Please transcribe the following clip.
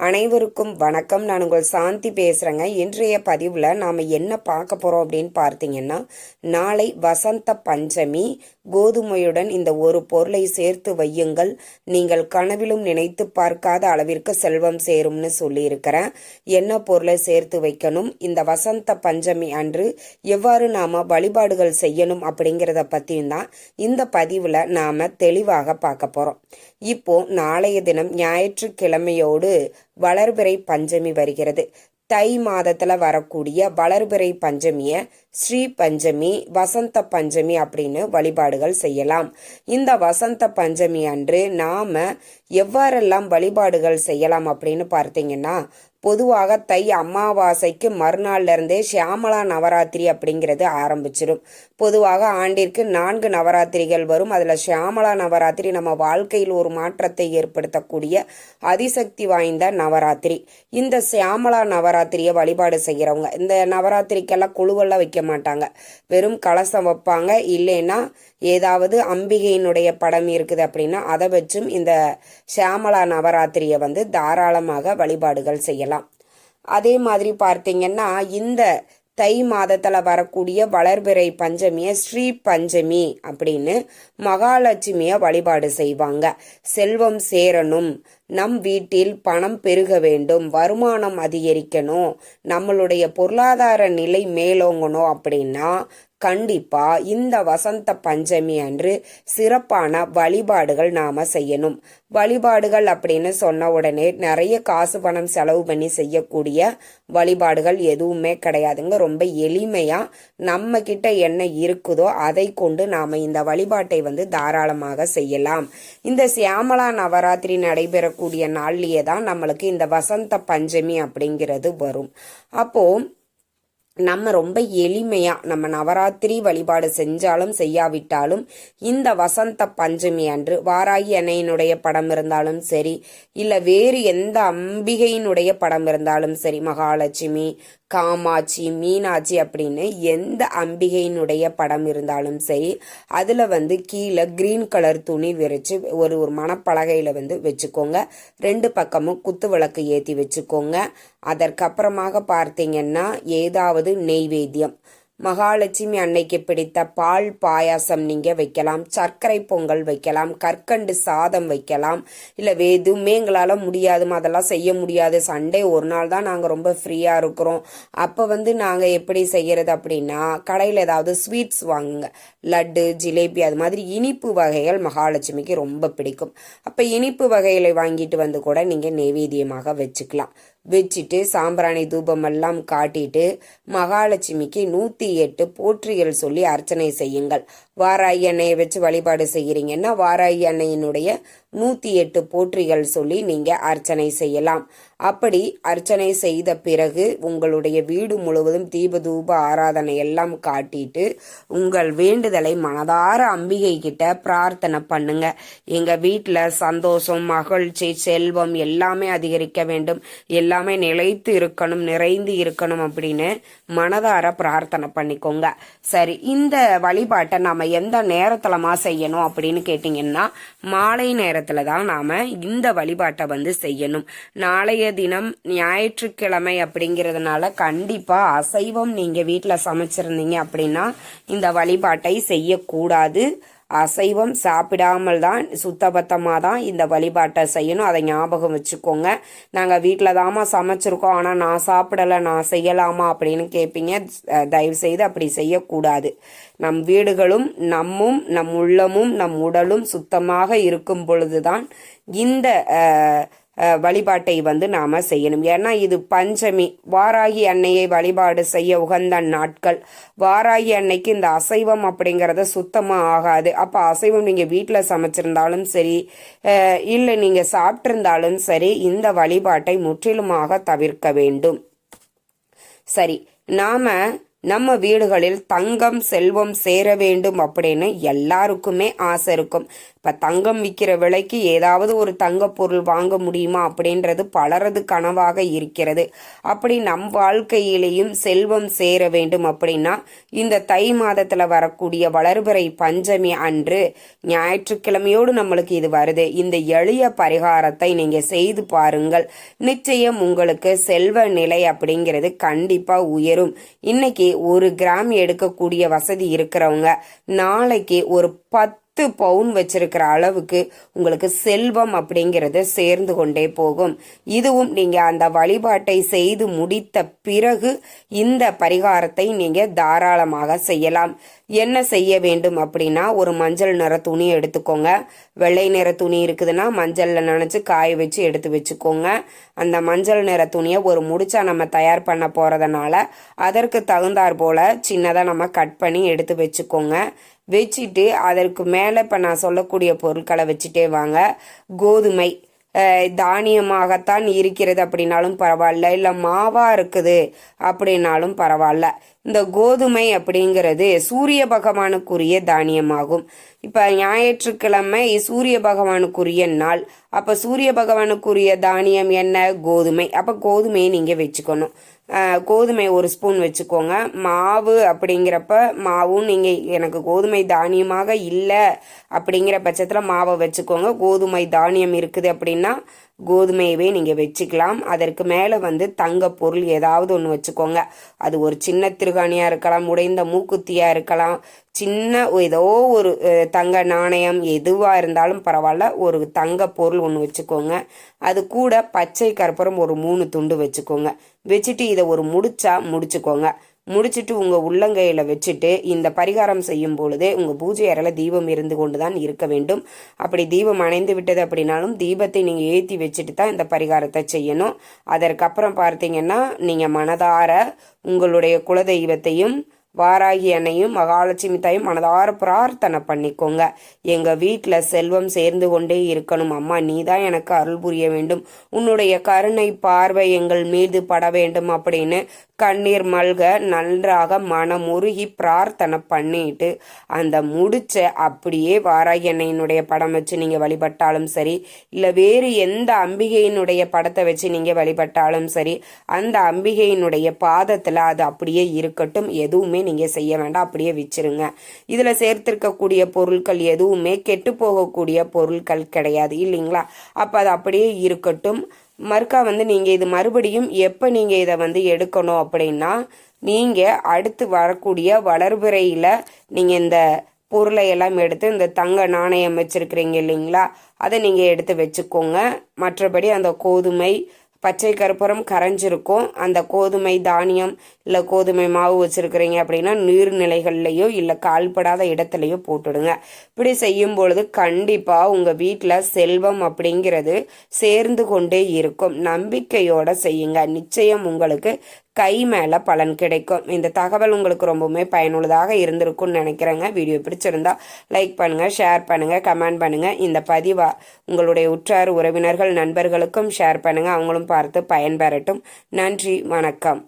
அனைவருக்கும் வணக்கம். நான் உங்கள் சாந்தி பேசுகிறேங்க இன்றைய பதிவில் நாம் என்ன பார்க்க போகிறோம் அப்படின்னு பார்த்தீங்கன்னா நாளை வசந்த பஞ்சமி. கோதுமையுடன் இந்த ஒரு பொருளை சேர்த்து வையுங்கள். நீங்கள் கனவிலும் நினைத்து பார்க்காத அளவிற்கு செல்வம் சேரும்னு சொல்லியிருக்கிறேன். என்ன பொருளை சேர்த்து வைக்கணும்? இந்த வசந்த பஞ்சமி அன்று எவ்வாறு நாம் வழிபாடுகள் செய்யணும் அப்படிங்கிறத பற்றியும் தான் இந்த பதிவில் நாம் தெளிவாக பார்க்க போகிறோம் இப்போ நாளைய தினம் ஞாயிற்றுக்கிழமையோடு வளர்பிறை பஞ்சமி வருகிறது. தை மாதத்துல வரக்கூடிய வளர்பிறை பஞ்சமிய ஸ்ரீ பஞ்சமி வசந்த பஞ்சமி அப்படின்னு வழிபாடுகள் செய்யலாம். இந்த வசந்த பஞ்சமி அன்று நாம எவ்வாறெல்லாம் வழிபாடுகள் செய்யலாம் அப்படின்னு பார்த்தீங்கன்னா பொதுவாக தை அமாவாசைக்கு மறுநாள்லேருந்தே சியாமலா ஷியாமலா நவராத்திரி அப்படிங்கிறது ஆரம்பிச்சிடும் பொதுவாக ஆண்டிற்கு நான்கு நவராத்திரிகள் வரும். அதில் ஷியாமலா நவராத்திரி நம்ம வாழ்க்கையில் ஒரு மாற்றத்தை ஏற்படுத்தக்கூடிய அதிசக்தி வாய்ந்த நவராத்திரி. இந்த சியாமலா நவராத்திரியை வழிபாடு செய்கிறவங்க இந்த நவராத்திரிக்கெல்லாம் குழுவெல்லாம் வைக்க மாட்டாங்க. வெறும் கலசம் வைப்பாங்க. இல்லைன்னா ஏதாவது அம்பிகையினுடைய படம் இருக்குது அப்படின்னா அதை வச்சும் இந்த ஷியாமலா நவராத்திரியை வந்து தாராளமாக வழிபாடுகள் செய்யலாம். அதே மாதிரி பார்த்தீங்கன்னா இந்த தை மாதத்தில் வரக்கூடிய வளர்பிறை பஞ்சமியை ஸ்ரீ பஞ்சமி அப்படின்னு மகாலட்சுமியை வழிபாடு செய்வாங்க. செல்வம் சேரணும் நம் வீட்டில் பணம் பெருக வேண்டும் வருமானம் அதிகரிக்கணும் நம்மளுடைய பொருளாதார நிலை மேலோங்கணும் அப்படின்னா கண்டிப்பா இந்த வசந்த பஞ்சமி அன்று சிறப்பான வழிபாடுகள் நாம செய்யணும். வழிபாடுகள் அப்படின்னு சொன்ன உடனே நிறைய காசு பணம் செலவு பண்ணி செய்யக்கூடிய வழிபாடுகள் எதுவுமே கிடையாதுங்க. ரொம்ப எளிமையா நம்ம கிட்ட என்ன இருக்குதோ அதை கொண்டு நாம இந்த வழிபாட்டை வந்து தாராளமாக செய்யலாம். இந்த சியாமலா நவராத்திரி நடைபெறக்கூடிய நாள்லயே தான் நம்மளுக்கு இந்த வசந்த பஞ்சமி அப்படிங்கிறது வரும். அப்போ நம்ம ரொம்ப எளிமையா நம்ம நவராத்திரி வழிபாடு செஞ்சாலும் செய்யாவிட்டாலும் இந்த வசந்த பஞ்சமி அன்று வாராகி அன்னையினுடைய படம் இருந்தாலும் சரி இல்ல வேறு எந்த அம்பிகையினுடைய படம் இருந்தாலும் சரி மகாலட்சுமி காமாட்சி மீனாட்சி அப்படின்னு எந்த அம்பிகையினுடைய படம் இருந்தாலும் சரி அதில் வந்து கீழே கிரீன் கலர் துணி விரிச்சு ஒரு ஒரு மணப்பலகையில் வந்து வச்சுக்கோங்க. ரெண்டு பக்கமும் குத்து விளக்கு ஏற்றி வச்சுக்கோங்க. அதற்கப்புறமாக பார்த்தீங்கன்னா ஏதாவது நெய்வேத்தியம். மகாலட்சுமி அன்னைக்கு பிடித்த பால் பாயாசம் நீங்கள் வைக்கலாம் சர்க்கரை பொங்கல் வைக்கலாம் கற்கண்டு சாதம் வைக்கலாம். இல்லை எதுவுமே எங்களால் முடியாது அதெல்லாம் செய்ய முடியாது. சண்டே ஒரு நாள் தான் நாங்கள் ரொம்ப ஃப்ரீயாக இருக்கிறோம். அப்போ வந்து நாங்கள் எப்படி செய்கிறது அப்படின்னா கடையில் ஏதாவது ஸ்வீட்ஸ் வாங்குங்க. லட்டு ஜிலேபி அது மாதிரி இனிப்பு வகைகள் மகாலட்சுமிக்கு ரொம்ப பிடிக்கும். அப்போ இனிப்பு வகைகளை வாங்கிட்டு வந்து கூட நீங்கள் நெய்வேத்தியமாக வச்சுக்கலாம். வச்சுட்டு சாம்பிராணி தூபம் எல்லாம் காட்டிட்டு மகாலட்சுமிக்கு நூத்தி எட்டு போற்றிகள் சொல்லி அர்ச்சனை செய்யுங்கள். வாராயி அன்னையை வச்சு வழிபாடு செய்கிறீங்கன்னா வாராயி அன்னையினுடைய நூத்தி எட்டு போற்றிகள் சொல்லி நீங்க அர்ச்சனை செய்யலாம். அப்படி அர்ச்சனை செய்த பிறகு உங்களுடைய வீடு முழுவதும் தீபதூப ஆராதனை எல்லாம் காட்டிட்டு உங்கள் வேண்டுதலை மனதார அம்பிகை கிட்ட பிரார்த்தனை பண்ணுங்க. எங்க வீட்டில் சந்தோஷம் மகிழ்ச்சி செல்வம் எல்லாமே அதிகரிக்க வேண்டும். எல்லாமே நிலைத்து இருக்கணும் நிறைந்து இருக்கணும் அப்படின்னு மனதார பிரார்த்தனை பண்ணிக்கோங்க. சரி இந்த வழிபாட்டை நாம எந்த நேரத்துலமா செய்யணும் அப்படின்னு கேட்டீங்கன்னா மாலை நேரத்துல தான் நாம இந்த வழிபாட்டை வந்து செய்யணும். நாளைய தினம் ஞாயிற்றுக்கிழமை அப்படிங்கிறதுனால கண்டிப்பாக அசைவம் நீங்கள் வீட்டில் சமைச்சிருந்தீங்க அப்படின்னா இந்த வழிபாட்டை செய்யக்கூடாது. அசைவம் சாப்பிடாமல் தான் சுத்தபத்தமாக தான் இந்த வழிபாட்டை செய்யணும். அதை ஞாபகம் வச்சுக்கோங்க. நாங்கள் வீட்டில் தாமா சமைச்சிருக்கோம். ஆனால் நான் சாப்பிடலை நான் செய்யலாமா அப்படின்னு கேட்பீங்க தயவு செய்து அப்படி செய்யக்கூடாது. நம் வீடுகளும் நம்மும் நம் உள்ளமும் நம் உடலும் சுத்தமாக இருக்கும் பொழுதுதான் இந்த வழிபாட்டை வந்து நாம செய்யணும். ஏன்னா இது பஞ்சமி. வாராகி அன்னையை வழிபாடு செய்ய உகந்த நாட்கள். வாராகி அன்னைக்கு இந்த அசைவம் அப்படிங்கிறத சுத்தமா ஆகாது. அப்ப அசைவம் நீங்க வீட்டில் சமைச்சிருந்தாலும் சரி இல்லை நீங்க சாப்பிட்டிருந்தாலும் சரி இந்த வழிபாட்டை முற்றிலுமாக தவிர்க்க வேண்டும். சரி நாம நம்ம வீடுகளில் தங்கம் செல்வம் சேர வேண்டும் அப்படின்னு எல்லாருக்குமே ஆசை இருக்கும். இப்போ தங்கம் விற்கிற விலைக்கு ஏதாவது ஒரு தங்க பொருள் வாங்க முடியுமா அப்படின்றது பலரது கனவாக இருக்கிறது. அப்படி நம் வாழ்க்கையிலேயும் செல்வம் சேர வேண்டும் அப்படின்னா இந்த தை மாதத்தில் வரக்கூடிய வளர்பிறை பஞ்சமி அன்று ஞாயிற்றுக்கிழமையோடு நம்மளுக்கு இது வருது. இந்த எளிய பரிகாரத்தை நீங்கள் செய்து பாருங்கள். நிச்சயம் உங்களுக்கு செல்வ நிலை அப்படிங்கிறது கண்டிப்பாக உயரும். இன்னைக்கு ஒரு கிராம் எடுக்கக்கூடிய வசதி இருக்கிறவங்க நாளைக்கு ஒரு பத்து பத்து பவுன் வச்சிருக்கிற அளவுக்கு உங்களுக்கு செல்வம் அப்படிங்கிறது சேர்ந்து கொண்டே போகும். இதுவும் நீங்க அந்த வழிபாட்டை செய்து முடித்த பிறகு இந்த பரிகாரத்தை நீங்க தாராளமாக செய்யலாம். என்ன செய்ய வேண்டும் அப்படின்னா ஒரு மஞ்சள் நிற துணி எடுத்துக்கோங்க. வெள்ளை நிற துணி இருக்குதுன்னா மஞ்சளில் நனைச்சு காய வச்சு எடுத்து வச்சுக்கோங்க. அந்த மஞ்சள் நிற துணியை ஒரு முடிச்சா நம்ம தயார் பண்ண போறதுனால அதற்கு தகுந்தாற் போல சின்னதாக நம்ம கட் பண்ணி எடுத்து வச்சுக்கோங்க. வச்சுட்டு அதற்கு மேலே இப்போ நான் சொல்லக்கூடிய பொருட்களை வச்சுட்டே வாங்க. கோதுமை தானியமாகத்தான் இருக்கிறது அப்படின்னாலும் பரவாயில்ல. இல்லை மாவாக இருக்குது அப்படின்னாலும் பரவாயில்ல. இந்த கோதுமை அப்படிங்கிறது சூரிய பகவானுக்குரிய தானியமாகும். இப்போ ஞாயிற்றுக்கிழமை சூரிய பகவானுக்குரிய நாள். அப்போ சூரிய பகவானுக்குரிய தானியம் என்ன? கோதுமை. அப்போ கோதுமையை நீங்கள் வச்சுக்கணும். கோதுமை ஒரு ஸ்பூன் வச்சுக்கோங்க. மாவு அப்படிங்கிறப்ப மாவும் நீங்கள் எனக்கு கோதுமை தானியமாக இல்லை அப்படிங்கிற பட்சத்தில் மாவை வச்சுக்கோங்க. கோதுமை தானியம் இருக்குது அப்படின்னா கோதுமையவே நீங்கள் வச்சுக்கலாம். அதற்கு மேலே வந்து தங்க பொருள் ஏதாவது ஒன்று வச்சுக்கோங்க. அது ஒரு சின்ன திருகாணியாக இருக்கலாம் உடைந்த மூக்குத்தியாக இருக்கலாம் சின்ன ஏதோ ஒரு தங்க நாணயம் எதுவாக இருந்தாலும் பரவாயில்ல ஒரு தங்க பொருள் ஒன்று வச்சுக்கோங்க. அது கூட பச்சை கற்பூரம் ஒரு மூணு துண்டு வச்சுக்கோங்க. வச்சுட்டு இதை ஒரு முடிச்சா முடிச்சுக்கோங்க. முடிச்சுட்டு உங்கள் உள்ளங்கையில் வச்சுட்டு இந்த பரிகாரம் செய்யும் பொழுது உங்கள் பூஜை அறையில் தீபம் இருந்து கொண்டு தான் இருக்க வேண்டும். அப்படி தீபம் அணைந்து விட்டது அப்படின்னாலும் தீபத்தை நீங்கள் ஏற்றி வச்சுட்டு தான் இந்த பரிகாரத்தை செய்யணும். அதற்கப்புறம் பார்த்தீங்கன்னா நீங்கள் மனதார உங்களுடைய குலதெய்வத்தையும் வாராகி அன்னையும் மகாலட்சுமி தாயும் மனதார பிரார்த்தனை பண்ணிக்கோங்க. எங்க வீட்டில் செல்வம் சேர்ந்து கொண்டே இருக்கணும். அம்மா நீ தான் எனக்கு அருள் புரிய வேண்டும். உன்னுடைய கருணை பார்வை எங்கள் மீது பட வேண்டும் அப்படின்னு கண்ணீர் மல்க நன்றாக மனமுருகி பிரார்த்தனை பண்ணிட்டு அந்த முடிச்ச அப்படியே வாராகி அன்னையினுடைய படம் வச்சு நீங்க வழிபட்டாலும் சரி இல்லை வேறு எந்த அம்பிகையினுடைய படத்தை வச்சு நீங்க வழிபட்டாலும் சரி அந்த அம்பிகையினுடைய பாதத்தில் அது அப்படியே இருக்கட்டும். எதுவுமே நீங்கள் செய்ய வேண்டாம் அப்படியே வச்சிருங்க. இதில் சேர்த்திருக்கக்கூடிய பொருட்கள் எதுவுமே கெட்டு போகக்கூடிய பொருட்கள் கிடையாது இல்லைங்களா? அப்போ அது அப்படியே இருக்கட்டும். மறுக்கா வந்து நீங்கள் இது மறுபடியும் எப்போ நீங்கள் இதை வந்து எடுக்கணும் அப்படின்னா நீங்கள் அடுத்து வரக்கூடிய வளர்பிறையில் நீங்கள் இந்த பொருளை எல்லாம் எடுத்து இந்த தங்க நாணயம் வச்சிருக்கிறீங்க இல்லைங்களா? அதை நீங்கள் எடுத்து வச்சுக்கோங்க. மற்றபடி அந்த கோதுமை பச்சை கருப்பரம் கரைஞ்சிருக்கும். அந்த கோதுமை தானியம் இல்லை கோதுமை மாவு வச்சுருக்கிறீங்க அப்படின்னா நீர்நிலைகள்லையோ இல்லை கால்படாத இடத்துலையோ போட்டுடுங்க. இப்படி செய்யும் பொழுது கண்டிப்பாக உங்கள் வீட்டில் செல்வம் அப்படிங்கிறது சேர்ந்து கொண்டே இருக்கும். நம்பிக்கையோட செய்யுங்க. நிச்சயம் உங்களுக்கு கை மேலே பலன் கிடைக்கும். இந்த தகவல் உங்களுக்கு ரொம்பவுமே பயனுள்ளதாக இருந்திருக்கும்னு நினைக்கிறேங்க. வீடியோ பிடிச்சிருந்தா லைக் பண்ணுங்கள் ஷேர் பண்ணுங்கள் கமெண்ட் பண்ணுங்கள் இந்த பதிவாக உங்களுடைய உற்றார் உறவினர்கள் நண்பர்களுக்கும் ஷேர் பண்ணுங்கள் அவங்களும் பார்த்து பயன்பெறட்டும். நன்றி வணக்கம்.